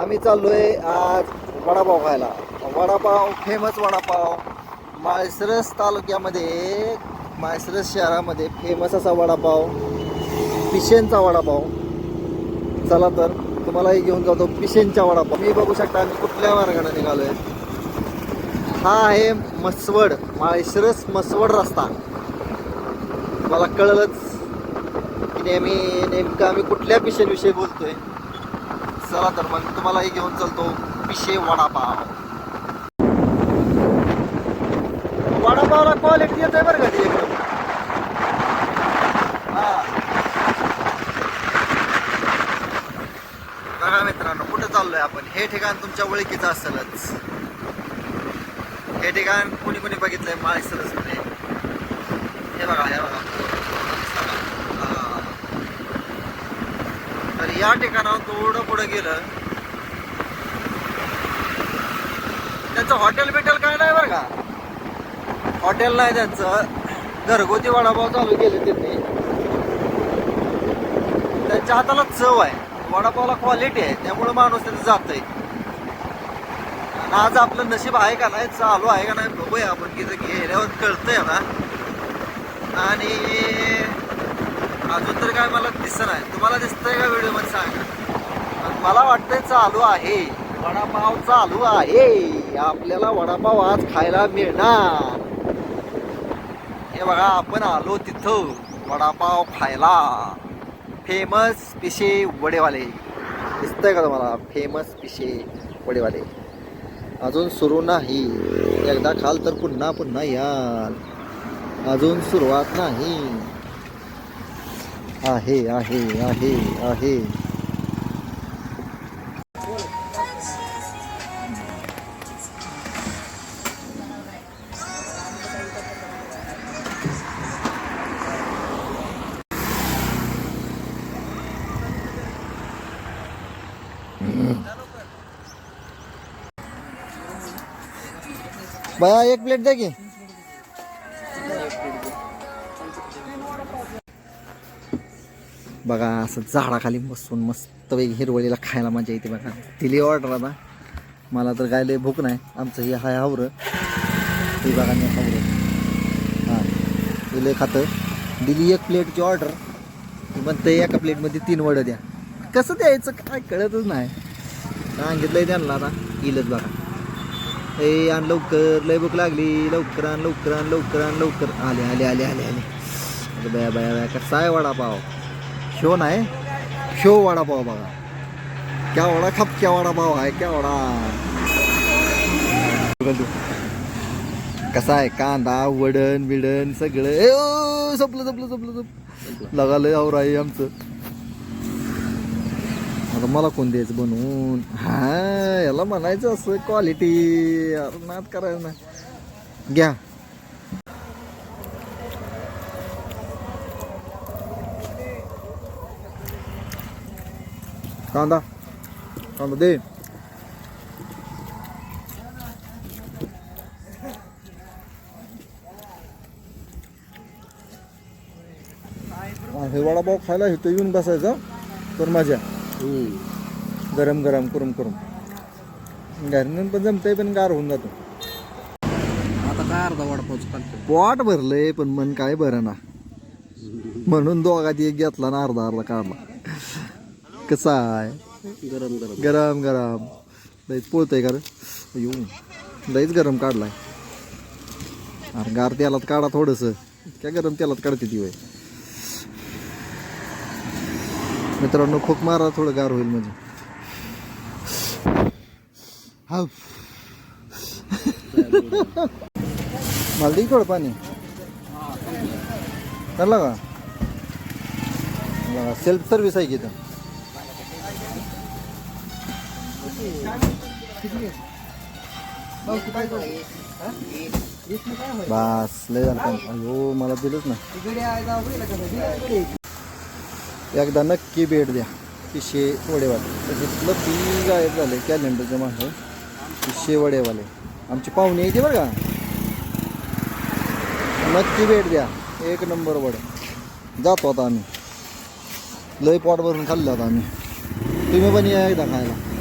आम्ही चाललोय आज वडापाव खायला. वडापाव फेमस वडापाव. माळसरस तालुक्यामध्ये माळसरस शहरामध्ये फेमस असा वडापाव पिशेंचा वडापाव. चला तर तुम्हालाही घेऊन जातो पिशेंचा वडापाव. मी बघू शकता आम्ही कुठल्या मार्गाने निघालोय. हा आहे मसवड माळसरस मसवड रस्ता. मला कळलंच. की नेहमी नेमकं आम्ही कुठल्या पिशेंविषयी बोलतोय? चला तर मग तुम्हालाही घेऊन चलतो. पिशे वडापाव. वडापावला क्वालिटी येतोय बरं का हा. बघा मित्रांनो कुठं चाललोय आपण? हे ठिकाण तुमच्या ओळखीचं असेलच. हे ठिकाण कोणी कोणी बघितलंय? माळसरसमध्ये. हे बघा हे बघा हा. तर या ठिकाणावर थोडं पुढं गेलं. त्यांचं हॉटेल बिटेल काय नाही बरं का? हॉटेल नाही त्यांचं. घरगुती वडापाव चालू केले त्यांनी. त्यांच्या हाताला चव आहे. वडापावला क्वालिटी आहे. त्यामुळे माणूस तिथे जातोय. आणि आज आपलं नशीब आहे का नाही चालू आहे का नाही बघूया आपण. की गेल्यावर कळतंय ना. आणि अजून तर काय मला दिसत नाही. तुम्हाला दिसतंय का व्हिडिओमध्ये सांगा? पण मला वाटतंय चालू आहे. वडापाव चालू आहे. आपल्याला वडापाव आज खायला मिळणार. हे बघा आपण आलो तिथं. वडापाव खायला. फेमस पिशे वडेवाले. दिसतंय का तुम्हाला? फेमस पिशे वडेवाले. अजून सुरू नाही. एकदा खाल तर पुन्हा पुन्हा याल. अजून सुरुवात नाही. आहे आहे आहे आहे। बाया एक प्लेट द्या बघा असं झाडाखाली बसून मस्त वेग हिरवळीला खायला मजा येते बघा. दिली ऑर्डर आता. मला तर काय लय भूक नाही. आमचं हे हाय हावरं. हे बघा मी हावरं. हां. दिले खातं. दिली एक प्लेटची ऑर्डर म्हणतं एका प्लेटमध्ये तीन वडं द्या. कसं द्यायचं काय कळतच नाही. सांगितलंय त्यांना आता. येईलच बघा. ए आण लवकर. लय भूक लागली. लवकर आण लवकर आण लवकर आण लवकर. आले आले आले आले आले. बया बया बया कसा आहे वडापाव? शो नाही. शो वडापाव बघा. केवढा खपक्या वडापाव आहे केवढा कसा आहे? कांदा वडण बिडण सगळं. ए ओ, संपलं संपलं संपलं संपलं. लगालंय आहे आमचं. आता मला कोण द्यायचं बनवून? हा याला म्हणायचं असं क्वालिटी नाद करायचं ना घ्या. कांदा. कांदा दे. हा, वडापाव खायला इथं येऊन बसायचं तर मजा. गरम गरम करून करून घरनं पण जमतंय पण गार होऊन जातो. आता काय अर्धा वडापावचं पोट भरलंय पण मन काय बरं ना. म्हणून दोघात एक घेतला ना अर्धा अर्धा काढला कसा आहे? गरम गरम. गरम गरम. लईच पोळतंय का अयो लईच गरम काढलाय. अरे गार तेलात काढा थोडस. काय गरम तेलात काढते ती वय मित्रांनो खूप मारा थोडं गार होईल म्हणजे. हा मला दे थोडं पाणी. करला का? सेल्फ सर्व्हिस आहे की इथं. बस लय झालं काम. अयो मला दिलंच ना एकदा नक्की भेट द्या. पिशे वडेवाले. तर तिथलं पी गायब झाले कॅलेंडरच्या माझं पिशे वडेवाले. आमची पाहुणे येते बरं का? नक्की भेट द्या. एक नंबर वडे. जातो आता आम्ही. लय पॉट भरून खाल्लं आता आम्ही. तुम्ही पण या एकदा खायला.